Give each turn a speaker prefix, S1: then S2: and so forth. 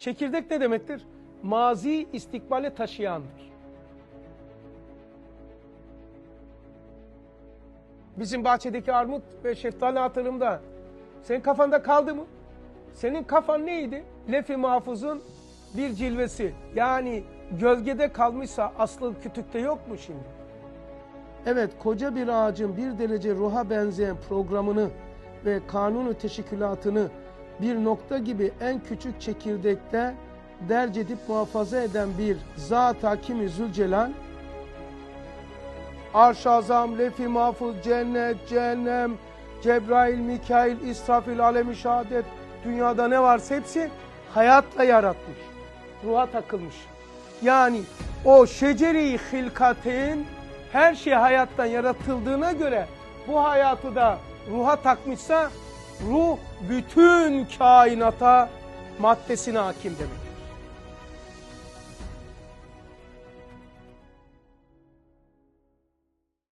S1: Çekirdek ne demektir? Mazi istikbale taşıyandır. Bizim bahçedeki armut ve şeftali hatırımda. Senin kafanda kaldı mı? Senin kafan neydi? Lef-i mahfuzun bir cilvesi. Yani gölgede kalmışsa aslı kütükte yok mu şimdi? Evet, koca bir ağacın bir derece ruha benzeyen programını ve kanunu teşekkülatını bir nokta gibi en küçük çekirdekte derc edip muhafaza eden bir zat hakimi Zülcelal, Arş azam, lefi mahfuz, cennet, cehennem, Cebrail, Mikail, İsrafil, alemi şehadet, dünyada ne varsa hepsi hayatla yaratmış. Ruha takılmış. Yani o şeceri hilkatin her şey hayattan yaratıldığına göre bu hayatı da ruha takmışsa ruh bütün kainata maddesine hakim demek.